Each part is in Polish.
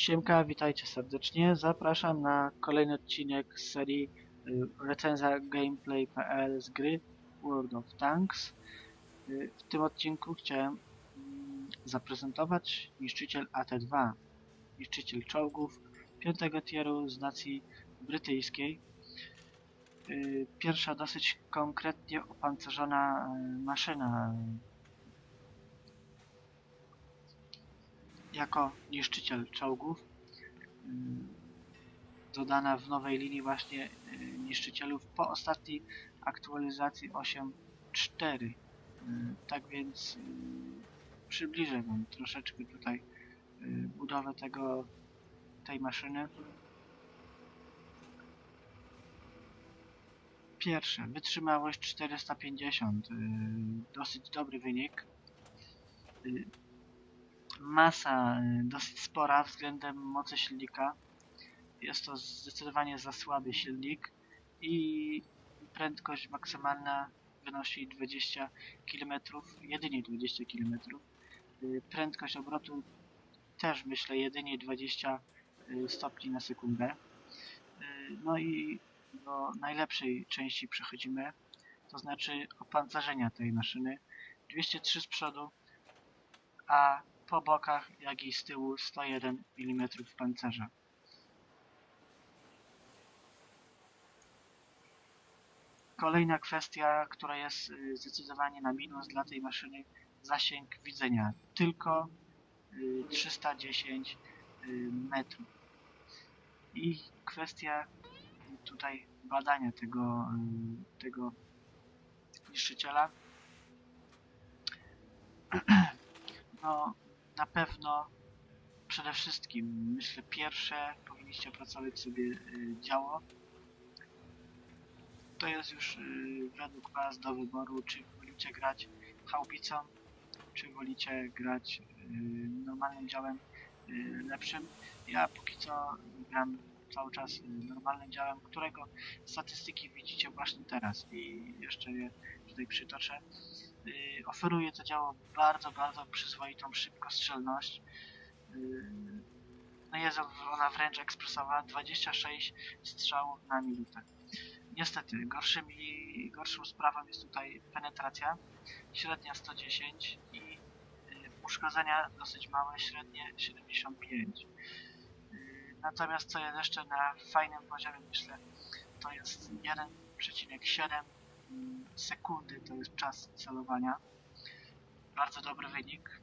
Siemka, witajcie serdecznie. Zapraszam na kolejny odcinek z serii y, recenzja gameplay.pl z gry World of Tanks. Y, W tym odcinku chciałem mm, zaprezentować niszczyciel AT-2, niszczyciel czołgów piątego tieru z nacji brytyjskiej. Y, Pierwsza dosyć konkretnie opancerzona maszyna jako niszczyciel czołgów. Ym, Dodana w nowej linii właśnie y, niszczycielów po ostatniej aktualizacji 8.4. Y, Tak więc y, przybliżę Wam troszeczkę tutaj y, budowę tego, tej maszyny. Pierwsze, wytrzymałość 450, y, dosyć dobry wynik. Masa y, dosyć spora względem mocy silnika. Jest to zdecydowanie za słaby silnik i prędkość maksymalna wynosi 20 km, jedynie 20 km. Y, Prędkość obrotu też myślę jedynie 20 y, stopni na sekundę. No i do najlepszej części przechodzimy, to znaczy opancerzenia tej maszyny. 203 z przodu, a po bokach, jak i z tyłu 101 mm pancerza. Kolejna kwestia, która jest y, zdecydowanie na minus dla tej maszyny, zasięg widzenia. Tylko y, 310 y, metrów. I kwestia tutaj badania tego, y, tego niszczyciela. No, na pewno przede wszystkim, myślę, pierwsze powinniście opracować sobie y, działo. To jest już y, według Was do wyboru, czy wolicie grać haubicą, czy wolicie grać y, normalnym działem lepszym. Ja póki co gram cały czas normalnym działem, którego statystyki widzicie właśnie teraz i jeszcze je tutaj przytoczę. Y, oferuje to działo bardzo, bardzo przyzwoitą szybkostrzelność. Y, No jest ona wręcz ekspresowa, 26 strzałów na minutę. Niestety, gorszymi, gorszą sprawą jest tutaj penetracja, średnia 110 i y, uszkodzenia dosyć małe, średnie 75. Y, Natomiast co jest jeszcze na fajnym poziomie, myślę, to jest 1,7 mm, sekundy to jest czas celowania. Bardzo dobry wynik.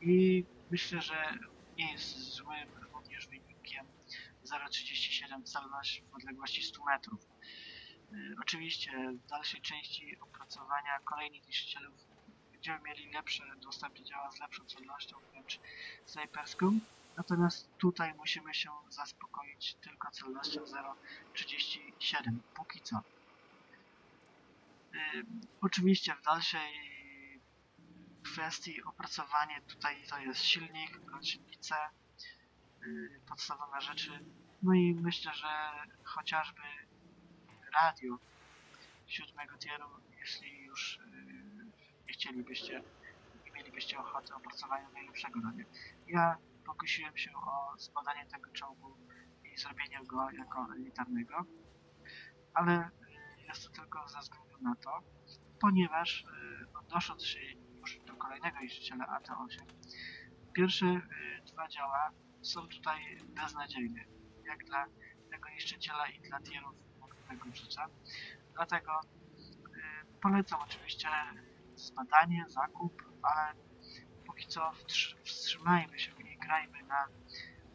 I myślę, że nie jest złym również wynikiem 0,37 celność w odległości 100 metrów. Y, Oczywiście w dalszej części opracowania kolejnych niszczycielów będziemy mieli lepsze dostępne działa z lepszą celnością, wręcz snajperską. Natomiast tutaj musimy się zaspokoić tylko celnością 0,37 póki co. Oczywiście w dalszej kwestii opracowanie tutaj to jest silnik, gąsienice, y, podstawowe rzeczy. No i myślę, że chociażby radio siódmego tieru, jeśli już y, nie chcielibyście, nie mielibyście ochoty opracowania najlepszego radia. Ja pokusiłem się o zbadanie tego czołgu i zrobienie go jako elitarnego, ale jest to tylko ze względu na to, ponieważ y, odnosząc się już do kolejnego niszczyciela AT-8, pierwsze y, dwa działa są tutaj beznadziejne, jak dla tego niszczyciela i dla tierów tego życia. Dlatego y, polecam oczywiście zbadanie, zakup, ale póki co wstrzy- wstrzymajmy się i grajmy na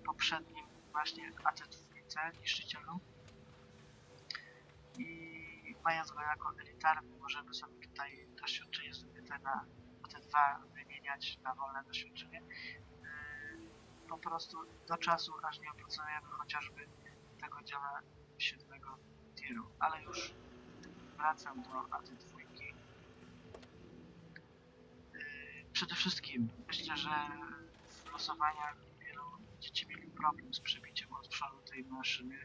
poprzednim właśnie AT2 niszczycielu i mając go jako elitarny możemy sobie tutaj doświadczenie zdobyte na AT2 wymieniać na wolne doświadczenie Yy, po prostu do czasu aż nie opracujemy chociażby tego działa siódmego tieru, ale już wracam do AT2 Yy, przede wszystkim myślę, że w losowaniach wielu dzieci mieli problem z przebiciem od przodu tej maszyny,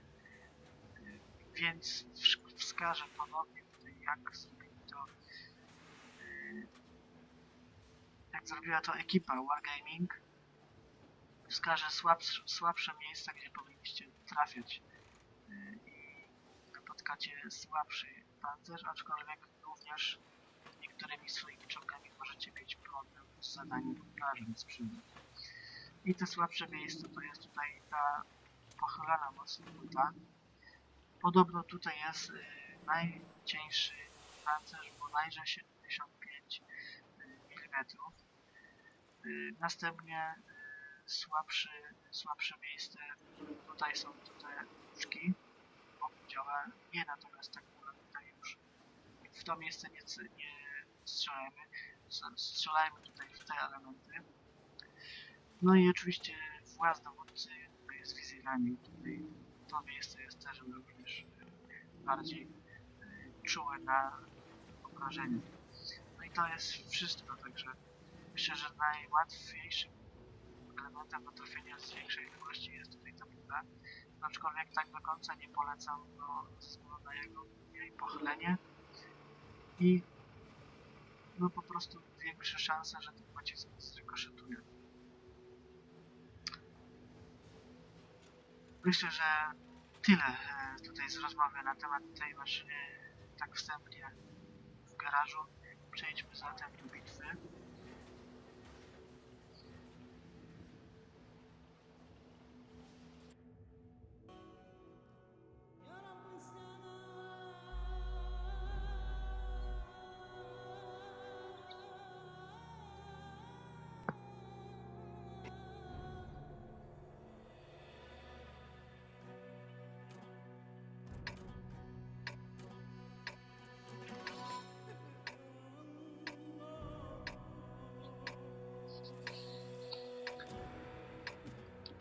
Yy, więc wsz- wskażę ponownie tutaj jak zrobili to yy, jak zrobiła to ekipa Wargaming wskażę słabsze, słabsze miejsca, gdzie powinniście trafiać. Y, I napotkacie słabszy pancerz, aczkolwiek również niektórymi swoimi czołgami możecie mieć problem z zadaniem obrażeń przodu. I te słabsze miejsce to jest tutaj ta pochylona mocno buta. Podobno tutaj jest y, najcieńszy pancerz bodajże 75 mm. Następnie y, słabszy, słabsze miejsce, tutaj są te łóżki, działa, nie natomiast tak tutaj już w to miejsce nie, nie strzelajmy, strzelajmy tutaj w te elementy. No i oczywiście właz dowódcy jest wizjerami, tutaj to miejsce jest też również y, bardziej y, czułe na obrażenia. No i to jest wszystko, także myślę, że najłatwiejszym elementem do trafienia z większej odległości jest tutaj ta piłka. Aczkolwiek tak do końca nie polecam no, ze na jego jej pochylenie i no po prostu większe szanse, że ten pocisk zrykoszetuje. Myślę, że tyle e, tutaj z rozmowy na temat tej maszyny tak wstępnie w garażu. Przejdźmy zatem do bitwy.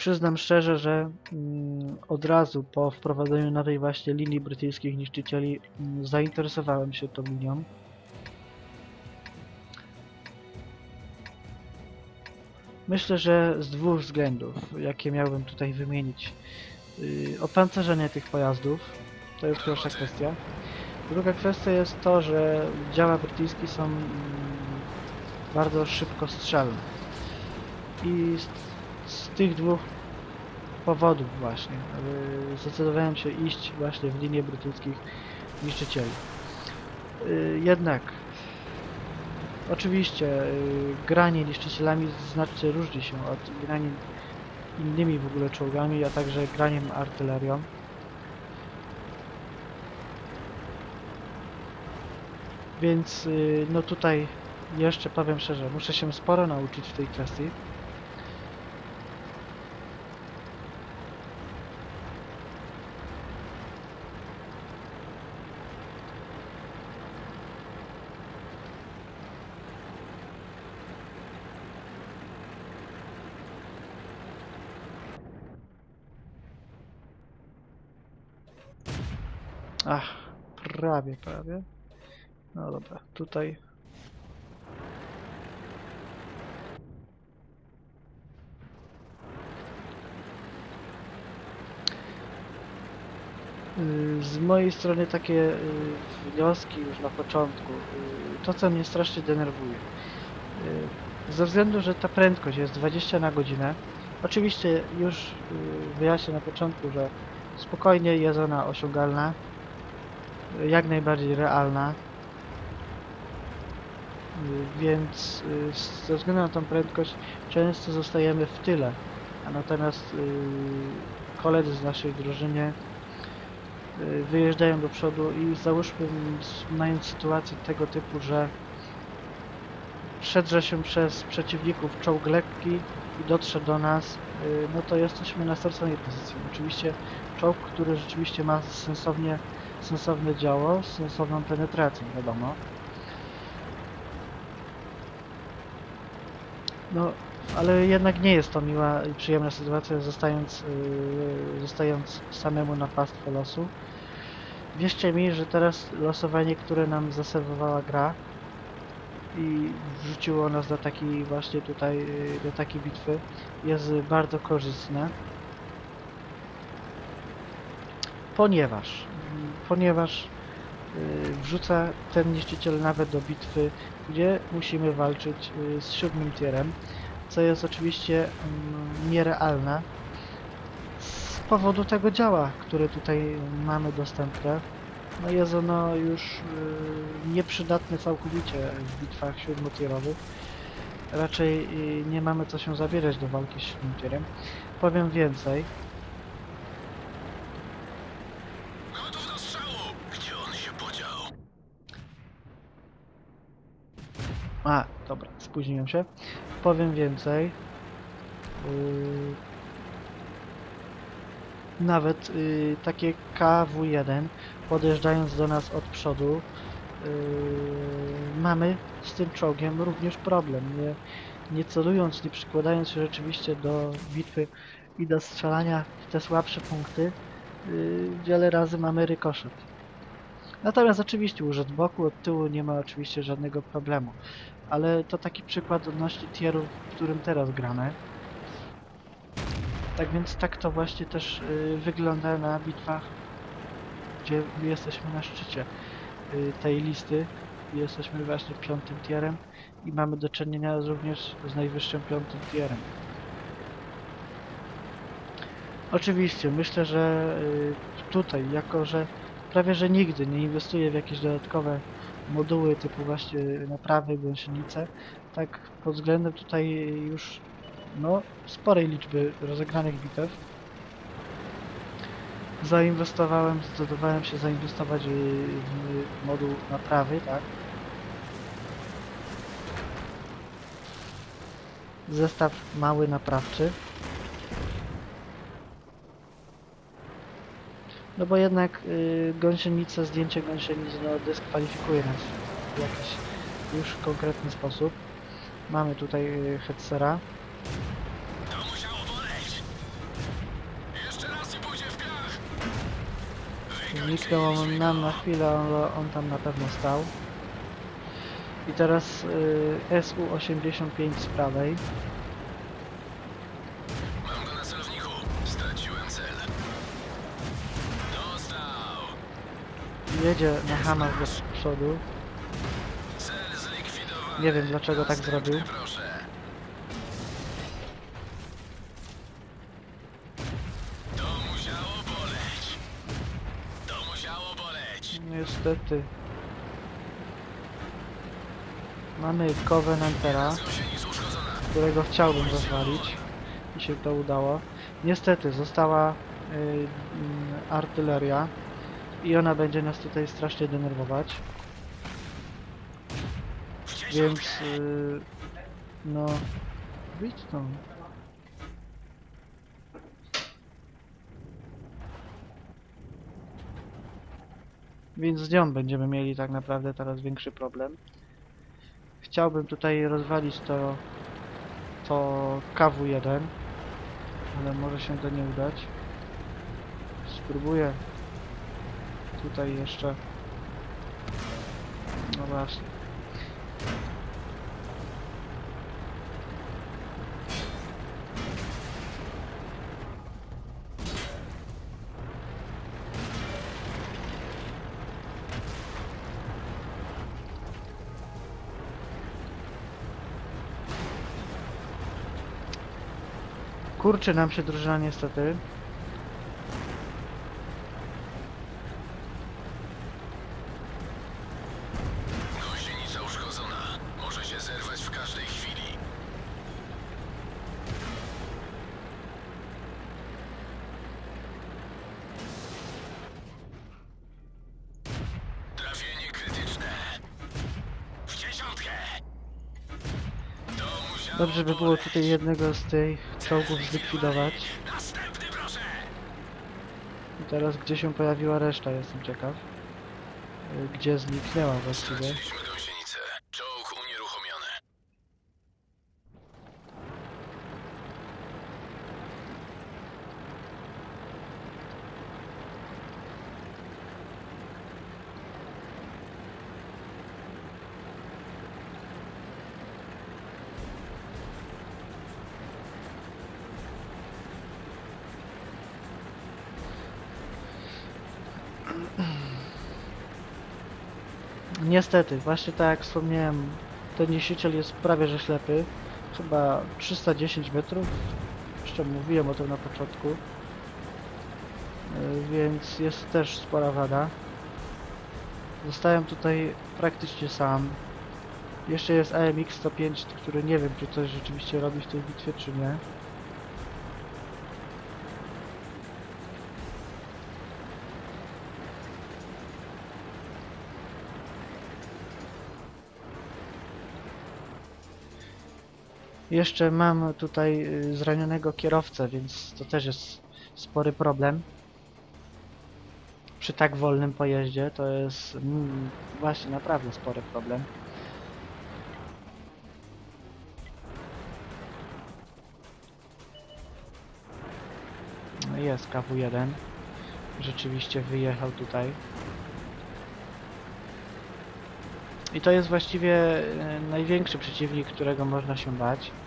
Przyznam szczerze, że mm, od razu po wprowadzeniu nowej właśnie linii brytyjskich niszczycieli mm, zainteresowałem się tą linią. Myślę, że z dwóch względów, jakie miałbym tutaj wymienić. Yy, opancerzenie tych pojazdów, to jest pierwsza kwestia. Druga kwestia jest to, że działa brytyjskie są mm, bardzo szybko strzelne. I z, z tych dwóch powodów właśnie zdecydowałem się iść właśnie w linię brytyjskich niszczycieli. Yy, jednak oczywiście yy, granie niszczycielami znacznie różni się od grania innymi w ogóle czołgami, a także graniem artylerią. Więc yy, no tutaj jeszcze powiem szczerze, muszę się sporo nauczyć w tej kwestii. Ach, prawie, prawie. No dobra, tutaj. Y, Z mojej strony takie y, wnioski już na początku. Y, To, co mnie strasznie denerwuje. Ze względu, że ta prędkość jest 20 na godzinę, oczywiście już wyjaśnię na początku, że spokojnie jest ona osiągalna, jak najbardziej realna. Więc y, ze względu na tą prędkość często zostajemy w tyle, a natomiast y, koledzy z naszej drużyny y, wyjeżdżają do przodu i załóżmy mając sytuację tego typu, że przedrze się przez przeciwników czołg lekki i dotrze do nas, no to jesteśmy na straconej pozycji. Oczywiście czołg, który rzeczywiście ma sensownie, sensowne działo, z sensowną penetracją, wiadomo. No, ale jednak nie jest to miła i przyjemna sytuacja, zostając, yy, zostając samemu na pastwę losu. Wierzcie mi, że teraz losowanie, które nam zaserwowała gra i wrzuciło nas do takiej właśnie tutaj, yy, do takiej bitwy, jest bardzo korzystne. Ponieważ, ponieważ yy, wrzuca ten niszczyciel nawet do bitwy, gdzie musimy walczyć yy, z siódmym tierem, co jest oczywiście mm, nierealne z powodu tego działa, które tutaj mamy dostępne. No jest ono już y, nieprzydatne całkowicie w bitwach siódmotierowych. Raczej y, nie mamy co się zabierać do walki z siódmotierem. Powiem więcej. Gotów do strzału! Gdzie on się podział? A, dobra, spóźniłem się. Powiem więcej. Yy, Nawet yy, takie KW1 podjeżdżając do nas od przodu yy, mamy z tym czołgiem również problem. Nie, nie celując, nie przykładając się rzeczywiście do bitwy i do strzelania w te słabsze punkty, yy, wiele razy mamy rykoszet. Natomiast oczywiście urzęd boku od tyłu nie ma oczywiście żadnego problemu ale to taki przykład odnośnie tieru, w którym teraz gramy. Tak więc tak to właśnie też y, wygląda na bitwach, gdzie jesteśmy na szczycie y, tej listy. Jesteśmy właśnie piątym tierem i mamy do czynienia również z najwyższym piątym tierem. Oczywiście, myślę, że y, tutaj, jako że prawie że nigdy nie inwestuję w jakieś dodatkowe moduły typu właśnie naprawy, gąsienice, tak pod względem tutaj już no sporej liczby rozegranych bitew zainwestowałem, zdecydowałem się zainwestować w moduł naprawy, tak. Zestaw mały naprawczy. No bo jednak y, gąsienica, zdjęcie gąsienicy no, dyskwalifikuje nas w jakiś już konkretny sposób. Mamy tutaj y, headsera. To musiało boleć! Jeszcze raz i pójdzie w piach! Zniknął on nam na chwilę, ale on tam na pewno stał. I teraz y, SU-85 z prawej. Jedzie na hamach do przodu. Nie wiem dlaczego tak zrobił. boleć. Niestety. Mamy Covenantera. Którego chciałbym rozwalić i się to udało. Niestety została y, mm, artyleria i ona będzie nas tutaj strasznie denerwować, więc dziesiątkę. y, no wyjdź. Więc z nią będziemy mieli tak naprawdę teraz większy problem. Chciałbym tutaj rozwalić to to KW1 ale może się to nie udać spróbuję tutaj jeszcze. No właśnie. Kurczy nam się drużyna niestety dobrze by było tutaj jednego z tych czołgów zlikwidować. I teraz gdzie się pojawiła reszta jestem ciekaw. Y, gdzie zniknęła właściwie Niestety, właśnie tak jak wspomniałem, ten niszczyciel jest prawie że ślepy. chyba 310 metrów. Jeszcze mówiłem o tym na początku. Y, Więc jest też spora wada. Zostałem tutaj praktycznie sam. Jeszcze jest AMX 105, który nie wiem czy coś rzeczywiście robi w tej bitwie czy nie. Jeszcze mam tutaj y, zranionego kierowcę, więc to też jest spory problem. Przy tak wolnym pojeździe to jest mm, właśnie naprawdę spory problem. No Jest KW1. Rzeczywiście wyjechał tutaj. I to jest właściwie e, największy przeciwnik, którego można się bać.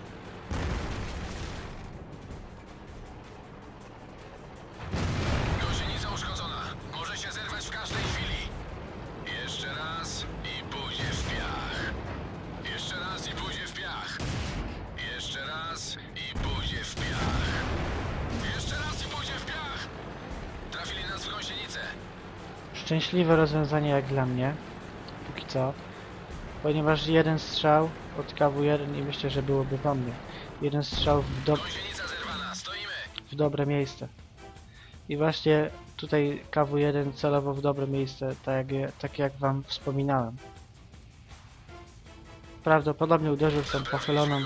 Szczęśliwe rozwiązanie jak dla mnie. Póki co. Ponieważ jeden strzał od KW1 i myślę, że byłoby po mnie. Jeden strzał w, do, w dobre miejsce. I właśnie tutaj KW1 celowo w dobre miejsce, tak jak, tak jak wam wspominałem. Prawdopodobnie uderzył w tą pochyloną,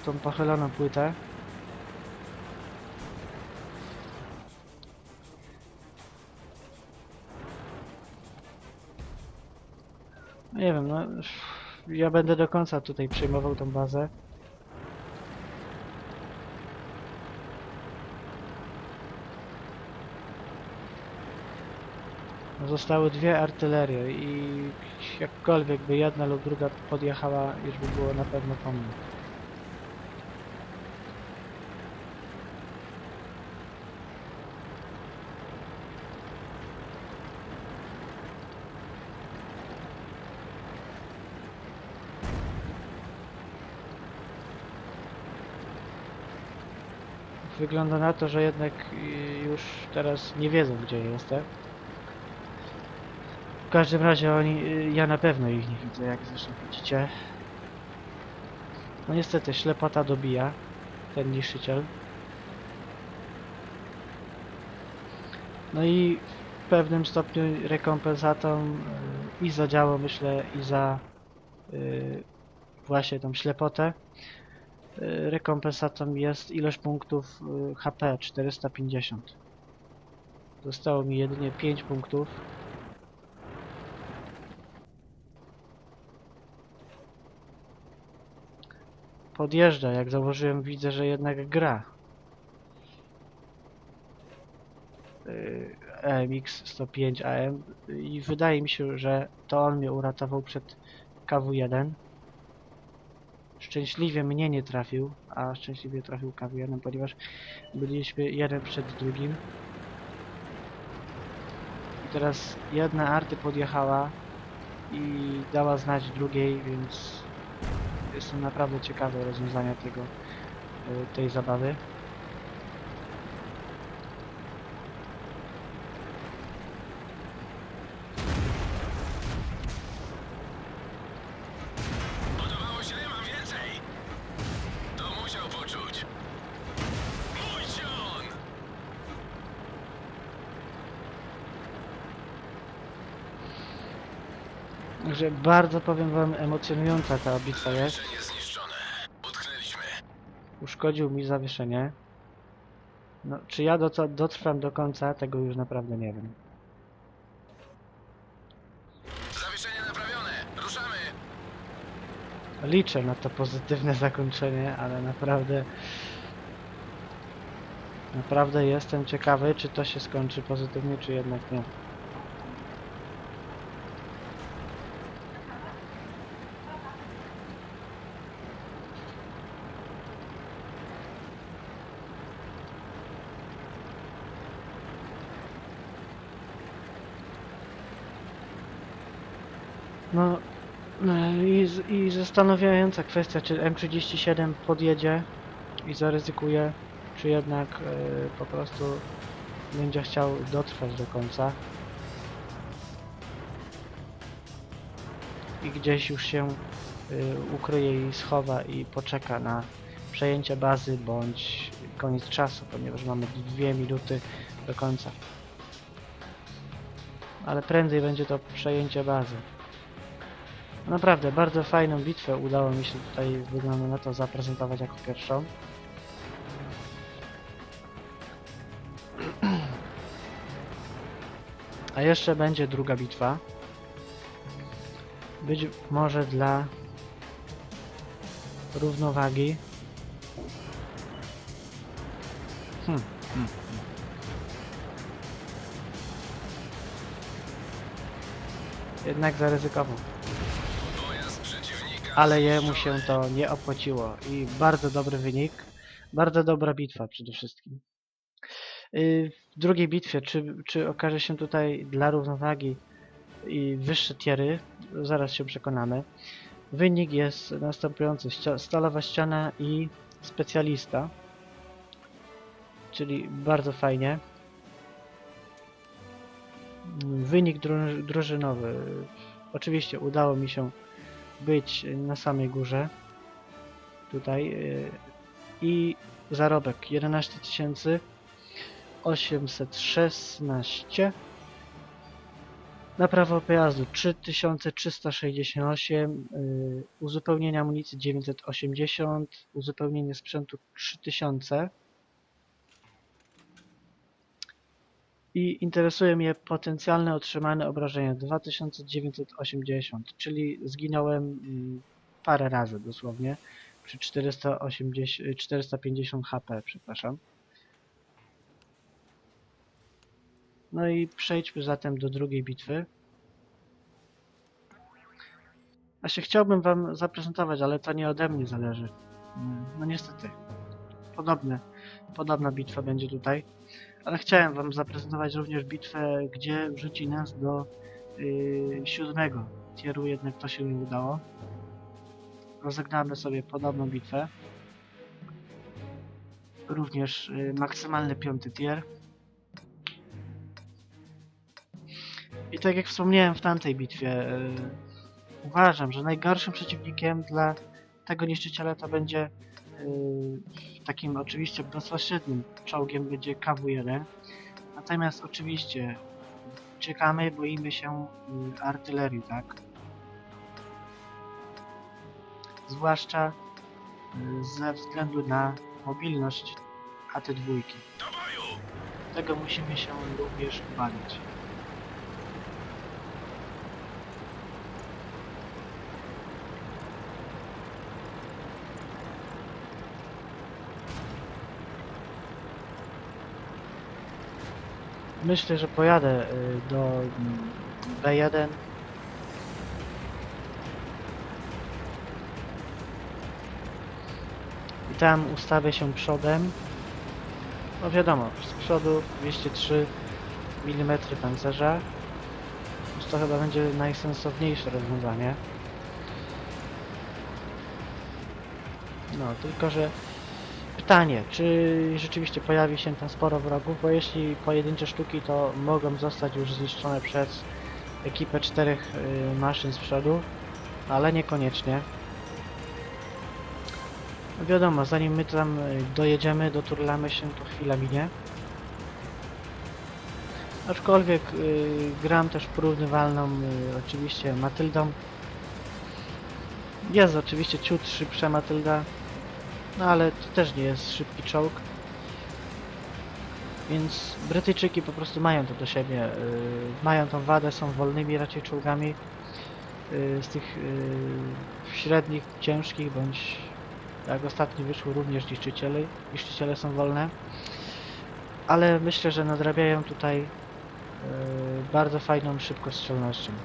w tą pochyloną płytę. Nie wiem, no ja będę do końca tutaj przejmował tą bazę. Zostały dwie artylerie i jakkolwiek by jedna lub druga podjechała, już by było na pewno po mnie. Wygląda na to, że jednak y, już teraz nie wiedzą gdzie jestem. W każdym razie oni, y, ja na pewno ich nie widzę, jak zresztą widzicie. No niestety, ślepota dobija ten niszczyciel. No i w pewnym stopniu rekompensatą y, i za działo, myślę, i za y, właśnie tą ślepotę. Y, Rekompensatą jest ilość punktów y, HP 450. Zostało mi jedynie 5 punktów. Podjeżdża, jak zauważyłem, widzę, że jednak gra. EMX 105 AM i wydaje mi się, że to on mnie uratował przed KW1. Szczęśliwie mnie nie trafił, a szczęśliwie trafił KW1, ponieważ byliśmy jeden przed drugim. I teraz jedna arty podjechała i dała znać drugiej, więc jestem naprawdę ciekawy rozwiązania tego, y, tej zabawy. Podobało się, mam więcej. To musiał poczuć. Mój cion! Także bardzo powiem wam emocjonująca ta bitwa jest. Uszkodził mi zawieszenie. No, czy ja do, dotrwam do końca, tego już naprawdę nie wiem. Zawieszenie naprawione. Ruszamy. Liczę na to pozytywne zakończenie, ale naprawdę naprawdę jestem ciekawy, czy to się skończy pozytywnie, czy jednak nie. No, No i, I zastanawiająca kwestia, czy M37 podjedzie i zaryzykuje, czy jednak e, po prostu będzie chciał dotrwać do końca. I gdzieś już się y, ukryje i schowa i poczeka na przejęcie bazy bądź koniec czasu, ponieważ mamy dwie minuty do końca. Ale prędzej będzie to przejęcie bazy. Naprawdę, bardzo fajną bitwę udało mi się tutaj, wygląda na to, zaprezentować jako pierwszą. A jeszcze będzie druga bitwa. Być może dla równowagi. Hmm. hmm. Jednak zaryzykował. Ale jemu się to nie opłaciło i bardzo dobry wynik. Bardzo dobra bitwa przede wszystkim. Yy, W drugiej bitwie, czy, czy okaże się tutaj dla równowagi i wyższe tiery, zaraz się przekonamy. Wynik jest następujący. Stalowa ściana i specjalista. Czyli bardzo fajnie. Wynik dru- drużynowy. Oczywiście udało mi się być na samej górze. Tutaj. yy, I zarobek 11 816. Naprawa pojazdu 3368. Yy, uzupełnienie amunicji 980. Uzupełnienie sprzętu 3000. I interesuje mnie potencjalne otrzymane obrażenia 2980, czyli zginąłem mm, parę razy dosłownie przy 480, 450 HP, przepraszam. No i przejdźmy zatem do drugiej bitwy. A się chciałbym wam zaprezentować, ale to nie ode mnie zależy. Mm, No niestety. Podobne, podobna bitwa będzie tutaj. Ale chciałem wam zaprezentować również bitwę, gdzie wrzuci nas do yy, siódmego tieru, jednak to się nie udało. Rozegnamy sobie podobną bitwę. Również yy, maksymalny piąty tier. I tak jak wspomniałem w tamtej bitwie, yy, uważam, że najgorszym przeciwnikiem dla tego niszczyciela to będzie takim oczywiście bezpośrednim czołgiem będzie KW-1. Natomiast oczywiście czekamy, boimy się yy, artylerii, tak? Zwłaszcza yy, ze względu na mobilność AT2. Do boju! Tego musimy się również obawiać. Myślę, że pojadę y, do mm, B1. I tam ustawię się przodem. No wiadomo, z przodu 203 mm pancerza. Więc to chyba będzie najsensowniejsze rozwiązanie. No, tylko że pytanie, czy rzeczywiście pojawi się tam sporo wrogów, bo jeśli pojedyncze sztuki to mogą zostać już zniszczone przez ekipę czterech y, maszyn z przodu, ale niekoniecznie. No wiadomo, zanim my tam y, dojedziemy, doturlamy się, to chwila minie. Aczkolwiek y, gram też porównywalną y, oczywiście Matyldą. Jest oczywiście ciut szybsza Matylda, no ale to też nie jest szybki czołg. Więc Brytyjczyki po prostu mają to do siebie. y, mają tą wadę, są wolnymi raczej czołgami. y, z tych y, średnich, ciężkich, bądź jak ostatnio wyszło również niszczyciele. Niszczyciele są wolne. Ale myślę, że nadrabiają tutaj y, bardzo fajną szybkostrzelnością.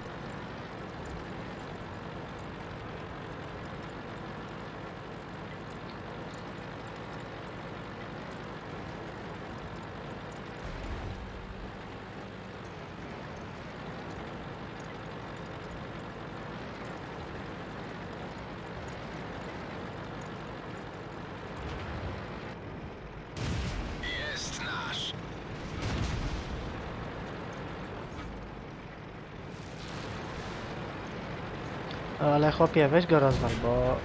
Ale chłopie, weź go rozwal, bo...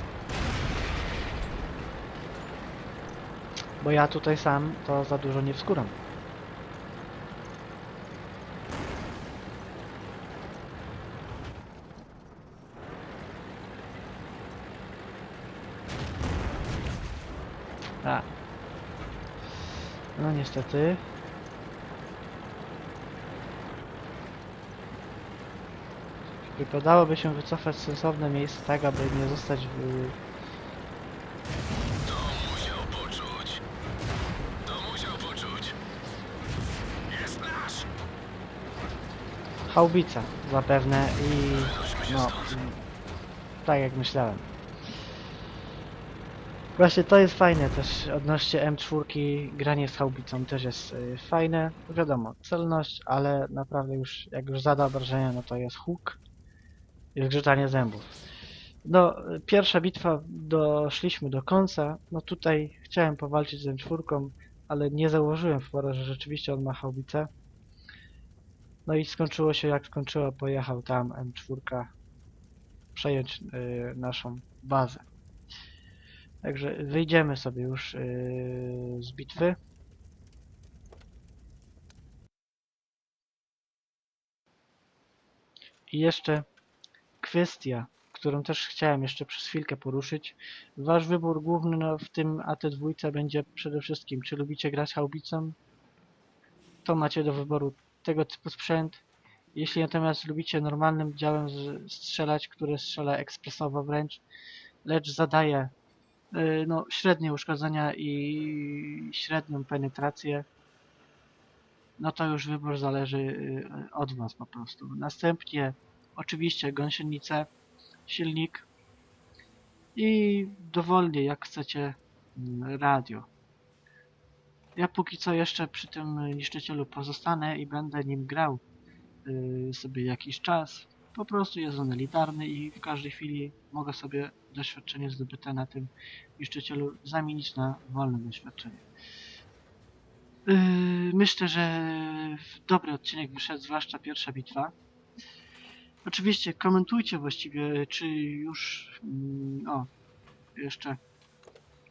Bo ja tutaj sam to za dużo nie wskuram. A. No niestety. Wypadałoby się wycofać w sensowne miejsce tak, aby nie zostać w... To musiał poczuć. To musiał poczuć. Jest nasz! Haubica zapewne i no, tak jak myślałem. Właśnie to jest fajne też odnośnie M4, granie z haubicą też jest y, fajne. Wiadomo, celność, ale naprawdę już jak już zada obrażenia, no to jest huk zgrzytanie zębów. No, pierwsza bitwa doszliśmy do końca. No tutaj chciałem powalczyć z M4, ale nie założyłem w porę, że rzeczywiście on ma haubicę. No i skończyło się jak skończyło, pojechał tam M4 przejąć y, naszą bazę. Także wyjdziemy sobie już y, z bitwy. I jeszcze kwestia, którą też chciałem jeszcze przez chwilkę poruszyć. Wasz wybór główny no, w tym AT2 będzie przede wszystkim, czy lubicie grać haubicą, to macie do wyboru tego typu sprzęt. Jeśli natomiast lubicie normalnym działem strzelać, które strzela ekspresowo wręcz, lecz zadaje y, no, średnie uszkodzenia i średnią penetrację, no to już wybór zależy y, od Was po prostu. Następnie oczywiście gąsienice, silnik i dowolnie jak chcecie mm, radio. Ja póki co jeszcze przy tym niszczycielu pozostanę i będę nim grał y, sobie jakiś czas. Po prostu jest on elitarny i w każdej chwili mogę sobie doświadczenie zdobyte na tym niszczycielu zamienić na wolne doświadczenie. Yy, myślę, że dobry odcinek wyszedł, zwłaszcza pierwsza bitwa. Oczywiście komentujcie właściwie, czy już... mm, O, jeszcze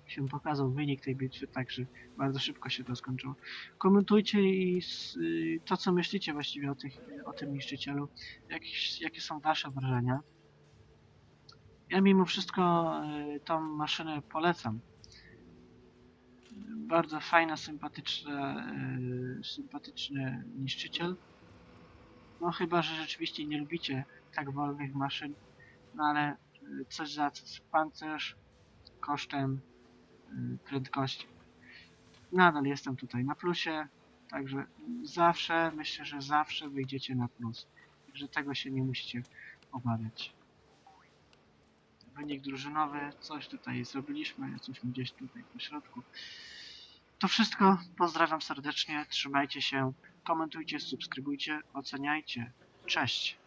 się pokazał wynik tej bitwy, także bardzo szybko się to skończyło. Komentujcie i s- y, to, co myślicie właściwie o, tych, o tym niszczycielu, jakieś, jakie są wasze wrażenia. Ja mimo wszystko y, tą maszynę polecam. Bardzo fajna, sympatyczna, y, sympatyczny niszczyciel. No chyba, że rzeczywiście nie lubicie tak wolnych maszyn, no ale y, coś za coś. Pancerz kosztem y, prędkości. Nadal jestem tutaj na plusie, także zawsze, myślę, że zawsze wyjdziecie na plus. Także tego się nie musicie obawiać. Wynik drużynowy, coś tutaj zrobiliśmy, jesteśmy gdzieś tutaj po środku. To wszystko, pozdrawiam serdecznie, trzymajcie się, komentujcie, subskrybujcie, oceniajcie. Cześć!